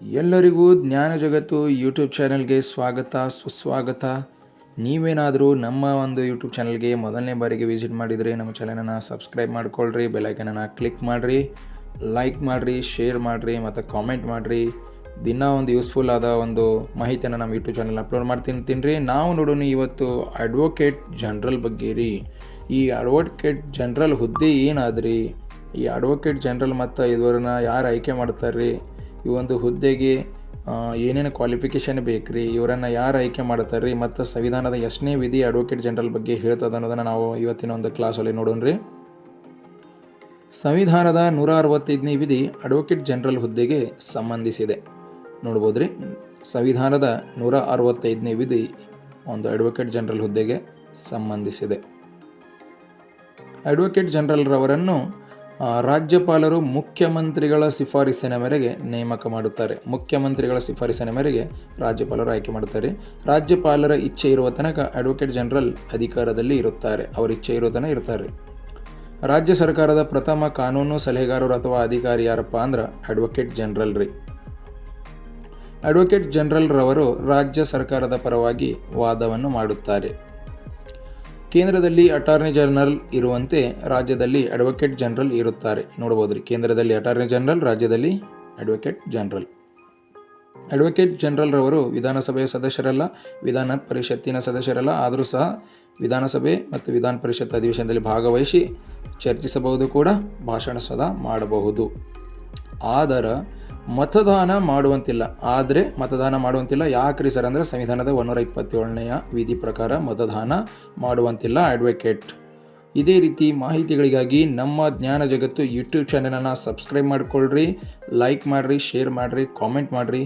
ಎಲ್ಲರಿಗೂ ಜ್ಞಾನ ಜಗತ್ತು ಯೂಟ್ಯೂಬ್ ಚಾನಲ್ಗೆ ಸ್ವಾಗತ, ಸುಸ್ವಾಗತ. ನೀವೇನಾದರೂ ನಮ್ಮ ಒಂದು ಯೂಟ್ಯೂಬ್ ಚಾನಲ್ಗೆ ಮೊದಲನೇ ಬಾರಿಗೆ ವಿಸಿಟ್ ಮಾಡಿದರೆ ನಮ್ಮ ಚಾನಲನ್ನು ಸಬ್ಸ್ಕ್ರೈಬ್ ಮಾಡ್ಕೊಳ್ರಿ ಬೆಲೈಕನನ್ನು ಕ್ಲಿಕ್ ಮಾಡಿರಿ, ಲೈಕ್ ಮಾಡಿರಿ, ಶೇರ್ ಮಾಡಿರಿ, ಮತ್ತು ಕಾಮೆಂಟ್ ಮಾಡಿರಿ. ದಿನ ಒಂದು ಯೂಸ್ಫುಲ್ ಆದ ಒಂದು ಮಾಹಿತಿಯನ್ನು ನಮ್ಮ ಯೂಟ್ಯೂಬ್ ಚಾನಲ್ ಅಪ್ಲೋಡ್ ಮಾಡ್ತೀನಿ ತಿನ್ರಿ. ನಾವು ನೋಡೋಣ ಇವತ್ತು ಅಡ್ವೊಕೇಟ್ ಜನರಲ್ ಬಗ್ಗೆ ರೀ. ಈ ಅಡ್ವೊಕೇಟ್ ಜನರಲ್ ಹುದ್ದೆ ಏನಾದ್ರಿ? ಈ ಅಡ್ವೊಕೇಟ್ ಜನರಲ್ ಮತ್ತು ಇವ್ರನ್ನ ಯಾರು ಆಯ್ಕೆ ಮಾಡ್ತಾರೆ ರೀ ಈ ಒಂದು ಹುದ್ದೆಗೆ ಏನೇನು ಕ್ವಾಲಿಫಿಕೇಷನ್ ಬೇಕು ರೀ ಇವರನ್ನು ಯಾರು ಆಯ್ಕೆ ಮಾಡ್ತಾರೆ ರೀ ಮತ್ತು ಸಂವಿಧಾನದ ಎಷ್ಟನೇ ವಿಧಿ ಅಡ್ವೊಕೇಟ್ ಜನರಲ್ ಬಗ್ಗೆ ಹೇಳ್ತದೆ ಅನ್ನೋದನ್ನು ನಾವು ಇವತ್ತಿನ ಒಂದು ಕ್ಲಾಸಲ್ಲಿ ನೋಡೋಣ ರೀ ಸಂವಿಧಾನದ ನೂರ ಅರವತ್ತೈದನೇ ವಿಧಿ ಅಡ್ವೊಕೇಟ್ ಜನರಲ್ ಹುದ್ದೆಗೆ ಸಂಬಂಧಿಸಿದೆ. ನೋಡ್ಬೋದು ರೀ ಸಂವಿಧಾನದ ನೂರ ಅರವತ್ತೈದನೇ ವಿಧಿ ಒಂದು ಅಡ್ವೊಕೇಟ್ ಜನರಲ್ ಹುದ್ದೆಗೆ ಸಂಬಂಧಿಸಿದೆ. ಅಡ್ವೊಕೇಟ್ ಜನರಲ್ರವರನ್ನು ರಾಜ್ಯಪಾಲರು ಮುಖ್ಯಮಂತ್ರಿಗಳ ಶಿಫಾರಸಿನ ಮೇರೆಗೆ ನೇಮಕ ಮಾಡುತ್ತಾರೆ. ಮುಖ್ಯಮಂತ್ರಿಗಳ ಶಿಫಾರಸಿನ ಮೇರೆಗೆ ರಾಜ್ಯಪಾಲರು ಆಯ್ಕೆ ಮಾಡುತ್ತಾರೆ. ರಾಜ್ಯಪಾಲರ ಇಚ್ಛೆ ಇರುವ ತನಕ ಅಡ್ವೊಕೇಟ್ ಜನರಲ್ ಅಧಿಕಾರದಲ್ಲಿ ಇರುತ್ತಾರೆ. ಅವರ ಇಚ್ಛೆ ಇರುವ ತನಕ ಇರ್ತಾರೆ ರಾಜ್ಯ ಸರ್ಕಾರದ ಪ್ರಥಮ ಕಾನೂನು ಸಲಹೆಗಾರರು ಅಥವಾ ಅಧಿಕಾರಿ ಯಾರಪ್ಪ ಅಂದ್ರೆ ಅಡ್ವೊಕೇಟ್ ಜನರಲ್ ರೀ. ಅಡ್ವೊಕೇಟ್ ಜನರಲ್ ರವರು ರಾಜ್ಯ ಸರ್ಕಾರದ ಪರವಾಗಿ ವಾದವನ್ನು ಮಾಡುತ್ತಾರೆ. ಕೇಂದ್ರದಲ್ಲಿ ಅಟಾರ್ನಿ ಜನರಲ್ ಇರುವಂತೆ ರಾಜ್ಯದಲ್ಲಿ ಅಡ್ವೊಕೇಟ್ ಜನರಲ್ ಇರುತ್ತಾರೆ. ನೋಡ್ಬೋದು ರೀ ಕೇಂದ್ರದಲ್ಲಿ ಅಟಾರ್ನಿ ಜನರಲ್ ರಾಜ್ಯದಲ್ಲಿ ಅಡ್ವೊಕೇಟ್ ಜನರಲ್ ಅಡ್ವೊಕೇಟ್ ಜನರಲ್ ರವರು ವಿಧಾನಸಭೆಯ ಸದಸ್ಯರಲ್ಲ, ವಿಧಾನ ಪರಿಷತ್ತಿನ ಸದಸ್ಯರಲ್ಲ, ಆದರೂ ಸಹ ವಿಧಾನಸಭೆ ಮತ್ತು ವಿಧಾನ ಪರಿಷತ್ ಅಧಿವೇಶನದಲ್ಲಿ ಭಾಗವಹಿಸಿ ಚರ್ಚಿಸಬಹುದು ಕೂಡ, ಭಾಷಣ ಸದಾ ಮಾಡಬಹುದು. ಆದರೆ ಮತದಾನ ಮಾಡುವಂತಿಲ್ಲ. ಆದರೆ ಮತದಾನ ಮಾಡುವಂತಿಲ್ಲ. ಯಾಕ್ರಿ ಸರ್ ಅಂದರೆ ಸಂವಿಧಾನದ ಒಂದೂರ ಇಪ್ಪತ್ತೇಳನೆಯ ವಿಧಿ ಪ್ರಕಾರ ಮತದಾನ ಮಾಡುವಂತಿಲ್ಲ. ಅಡ್ವೊಕೇಟ್ ಇದೇ ರೀತಿ ಮಾಹಿತಿಗಳಿಗಾಗಿ ನಮ್ಮ ಜ್ಞಾನ ಜಗತ್ತು ಯೂಟ್ಯೂಬ್ ಚಾನೆಲನ್ನು ಸಬ್ಸ್ಕ್ರೈಬ್ ಮಾಡಿಕೊಳ್ಳ್ರಿ ಲೈಕ್ ಮಾಡಿರಿ ಶೇರ್ ಮಾಡಿರಿ ಕಾಮೆಂಟ್ ಮಾಡಿರಿ.